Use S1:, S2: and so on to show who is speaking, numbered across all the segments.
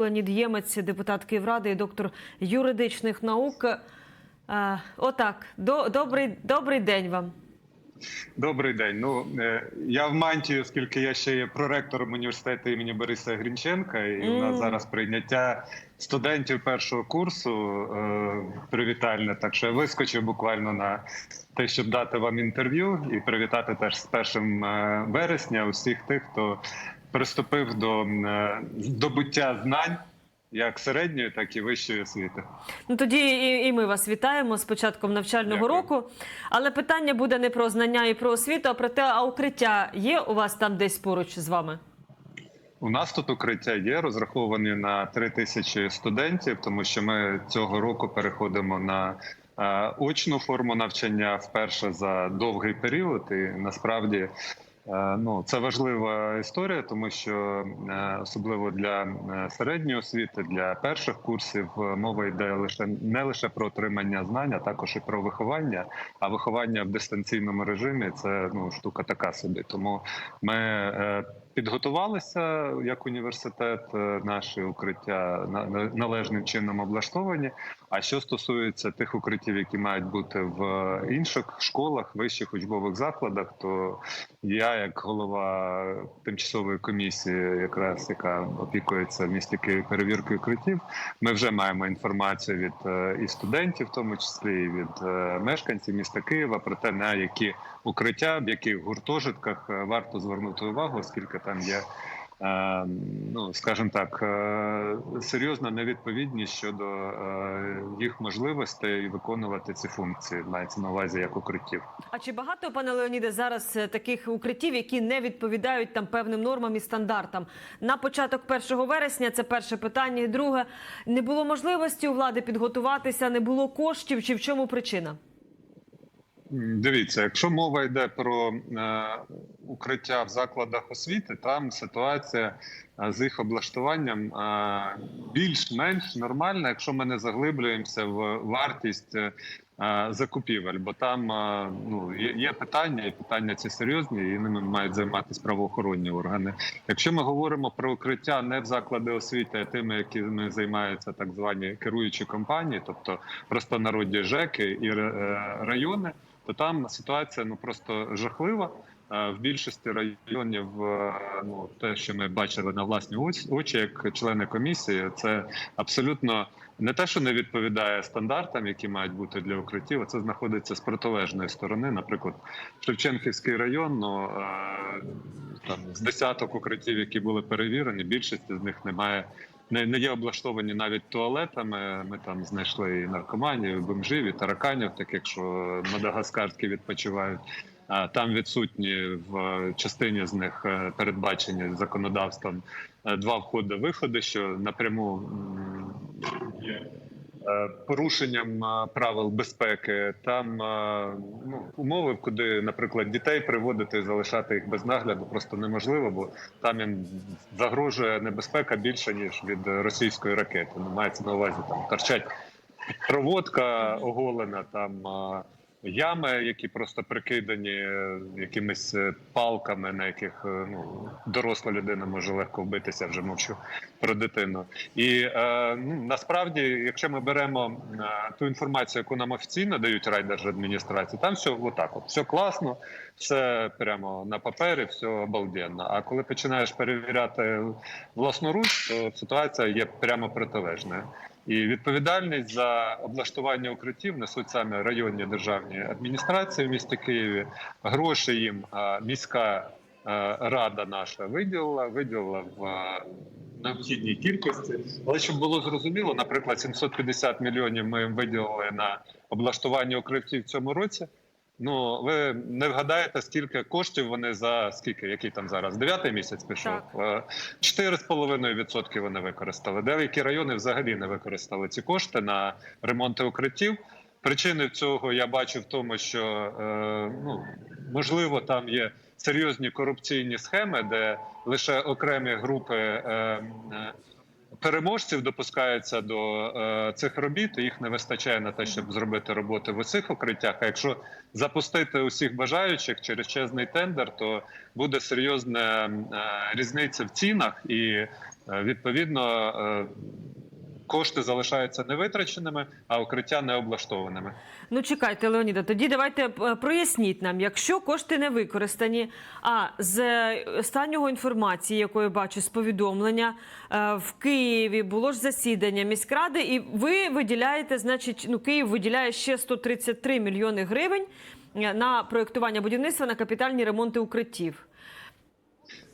S1: Леонід Ємець, депутат Київради і доктор юридичних наук. Е, Отак, До- добрий, добрий день вам.
S2: Добрий день. Ну е, я в мантії, оскільки я ще є проректором університету імені Бориса Грінченка, і у нас зараз прийняття студентів першого курсу е, привітальне. Так що я вискочив буквально на те, щоб дати вам інтерв'ю і привітати теж з першим вересня усіх тих, хто приступив до е, здобуття знань як середньої, так і вищої освіти.
S1: Ну тоді і, і ми вас вітаємо з початком навчального
S2: Дякую.
S1: року. Але питання буде не про знання і про освіту, а про те, а укриття є у вас там десь поруч з вами?
S2: У нас тут укриття є розраховані на 3 тисячі студентів, тому що ми цього року переходимо на е, очну форму навчання вперше за довгий період. І насправді ну це важлива історія, тому що е, особливо для е, середньої освіти, для перших курсів е, мова йде лише не лише про отримання знань, а також і про виховання. А виховання в дистанційному режимі це ну штука така собі. Тому ми е, підготувалися як університет, е, наші укриття на- на- належним чином облаштовані. А що стосується тих укриттів, які мають бути в інших школах, вищих учбових закладах, то я, як голова тимчасової комісії, якраз яка опікується в місті Києві перевіркою укриттів, ми вже маємо інформацію від е, і студентів, в тому числі і від е, мешканців міста Києва, про те, на які укриття, в яких гуртожитках е, варто звернути увагу, оскільки там є. е, Ну, скажімо так, е, серйозна невідповідність щодо е, їх можливостей виконувати ці функції, мається на увазі як укриттів.
S1: А чи багато, пане Леоніде, зараз таких укриттів, які не відповідають там певним нормам і стандартам? На початок 1 вересня це перше питання. Друге, не було можливості у влади підготуватися, не було коштів. Чи в чому причина?
S2: Дивіться, якщо мова йде про е, укриття в закладах освіти, там ситуація е, з їх облаштуванням е, більш-менш нормальна, якщо ми не заглиблюємося в вартість закупівель, бо там ну є, питання, і питання ці серйозні, і ними мають займатися правоохоронні органи. Якщо ми говоримо про укриття не в заклади освіти, а тими, якими займаються так звані керуючі компанії, тобто просто народні ЖЕКи і райони, то там ситуація ну просто жахлива. Е, В більшості районів, е, ну те, що ми бачили на власні оч- очі, як члени комісії, це абсолютно не те, що не відповідає стандартам, які мають бути для укриттів. а Це знаходиться з протилежної сторони. Наприклад, Шевченківський район, ну е, там з десяток укриттів, які були перевірені, більшості з них немає. Не, не є облаштовані навіть туалетами. Ми там знайшли і наркоманів, і бомжів, і тараканів, таких що мадагаскарські відпочивають. А там відсутні в частині з них е, передбачені законодавством е, два входи-виходи, що напряму порушенням е, правил безпеки. Там е, ну, умови, куди, наприклад, дітей приводити залишати їх без нагляду, просто неможливо, бо там їм загрожує небезпека більше ніж від російської ракети. Ну, мається на увазі там торчать проводка оголена там. Ями, які просто прикидані е, якимись е, палками, на яких е, ну доросла людина може легко вбитися, вже мовчу про дитину. І е, ну, насправді, якщо ми беремо ту інформацію, яку нам офіційно дають райдержадміністрації, там все отак, от все класно, все прямо на папері, все обалденно. А коли починаєш перевіряти власноруч, то ситуація є прямо протилежною. І відповідальність за облаштування укриттів несуть саме районні державні адміністрації в місті Києві. Гроші їм міська рада наша виділила, виділила в необхідній кількості. Але щоб було зрозуміло, наприклад, 750 мільйонів ми їм виділили на облаштування укриттів в цьому році. Ну, ви не вгадаєте, скільки коштів вони за скільки, який там зараз дев'ятий місяць пішов. Е, 4,5% вони використали. Деякі райони взагалі не використали ці кошти на ремонти укриттів. Причини цього я бачу в тому, що е, ну можливо там є серйозні корупційні схеми, де лише окремі групи е, е, переможців допускаються до е, цих робіт. і Їх не вистачає на те, щоб зробити роботи в усіх укриттях. А якщо запустити усіх бажаючих через чесний тендер, то буде серйозна е, різниця в цінах і Е, Відповідно, е, кошти залишаються невитраченими, а укриття не облаштованими.
S1: Ну чекайте, Леоніда. Тоді давайте е, проясніть нам, якщо кошти не використані. А з останнього інформації, якої бачу з повідомлення е, в Києві було ж засідання міськради, і ви виділяєте, значить, ну Київ виділяє ще 133 мільйони гривень е, на проєктування будівництва на капітальні ремонти укриттів.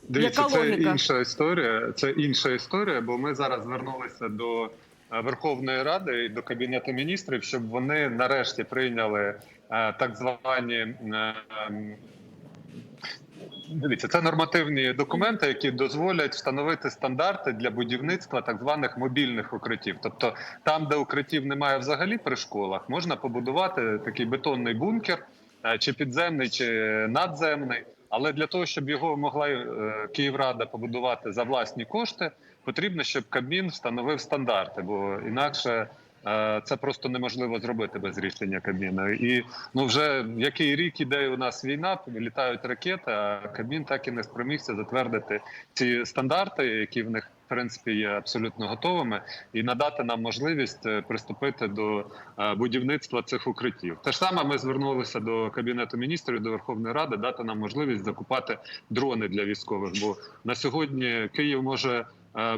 S2: Дивіться,
S1: Яка
S2: це
S1: логіка?
S2: інша історія. Це інша історія, бо ми зараз звернулися до Верховної Ради і до Кабінету міністрів, щоб вони нарешті прийняли е, так звані. е, Дивіться, це нормативні документи, які дозволять встановити стандарти для будівництва так званих мобільних укриттів. Тобто, там, де укриттів немає взагалі при школах, можна побудувати такий бетонний бункер, е, чи підземний, чи надземний. Але для того, щоб його могла е, Київрада побудувати за власні кошти, потрібно, щоб Кабмін встановив стандарти, бо інакше е, це просто неможливо зробити без рішення Кабміну. І ну вже який рік іде у нас війна, літають ракети, а Кабмін так і не спромігся затвердити ці стандарти, які в них. В принципі, є абсолютно готовими, і надати нам можливість е, приступити до е, будівництва цих укриттів. Те ж саме ми звернулися до кабінету міністрів до Верховної Ради дати нам можливість закупати дрони для військових. Бо на сьогодні Київ може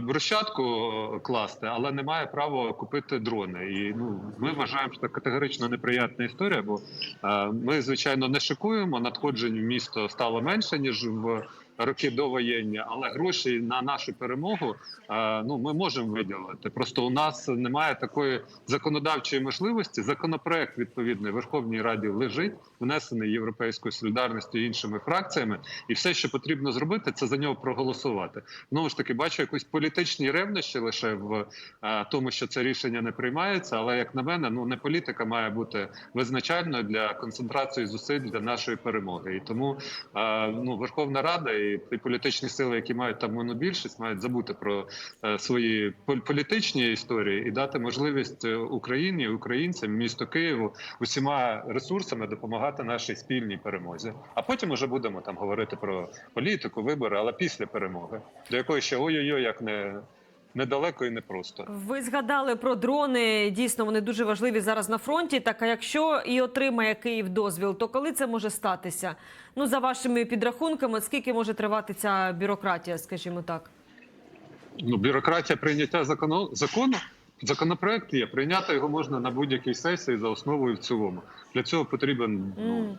S2: брусчатку е, класти, але не має права купити дрони. І ну ми вважаємо, що це категорично неприятна історія. Бо е, ми звичайно не шикуємо. Надходжень в місто стало менше ніж в роки довоєнні, але гроші на нашу перемогу е, ну ми можемо виділити. Просто у нас немає такої законодавчої можливості. Законопроект відповідний Верховній Раді лежить, внесений європейською солідарністю і іншими фракціями, і все, що потрібно зробити, це за нього проголосувати. Знову ж таки, бачу якісь політичні ревнощі лише в е, тому, що це рішення не приймається. Але як на мене, ну не політика має бути визначальною для концентрації зусиль для нашої перемоги. І тому е, ну Верховна Рада і політичні сили, які мають там монобільшість, мають забути про е, свої пол- політичні історії і дати можливість е, Україні, українцям, місту Києву усіма ресурсами допомагати нашій спільній перемозі. А потім уже будемо там говорити про політику, вибори, але після перемоги, до якої ще ой-ой-ой, як не недалеко і непросто.
S1: Ви згадали про дрони. Дійсно, вони дуже важливі зараз на фронті. Так, а якщо і отримає Київ дозвіл, то коли це може статися? Ну, за вашими підрахунками, скільки може тривати ця бюрократія, скажімо так?
S2: Ну, бюрократія прийняття закону закону. Законопроект є прийняти його можна на будь-якій сесії за основу і в цілому. Для цього потрібен ну,
S1: М.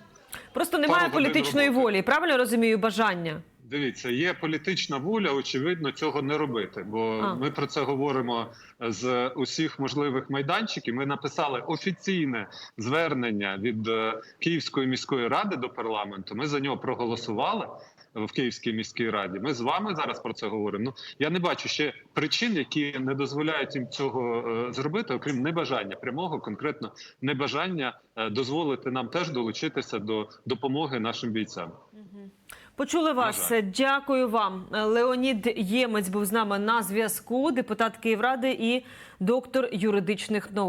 S1: Просто немає політичної
S2: роботи.
S1: волі. Правильно розумію бажання?
S2: Дивіться, є політична воля, очевидно, цього не робити. Бо
S1: А.
S2: ми про це говоримо з усіх можливих майданчиків. Ми написали офіційне звернення від е, Київської міської ради до парламенту. Ми за нього проголосували в Київській міській раді. Ми з вами зараз про це говоримо. Ну я не бачу ще причин, які не дозволяють їм цього е, зробити, окрім небажання прямого, конкретно небажання е, дозволити нам теж долучитися до допомоги нашим бійцям.
S1: Почули вас. Дякую вам. Леонід Ємець був з нами на зв'язку, депутат Київради і доктор юридичних наук.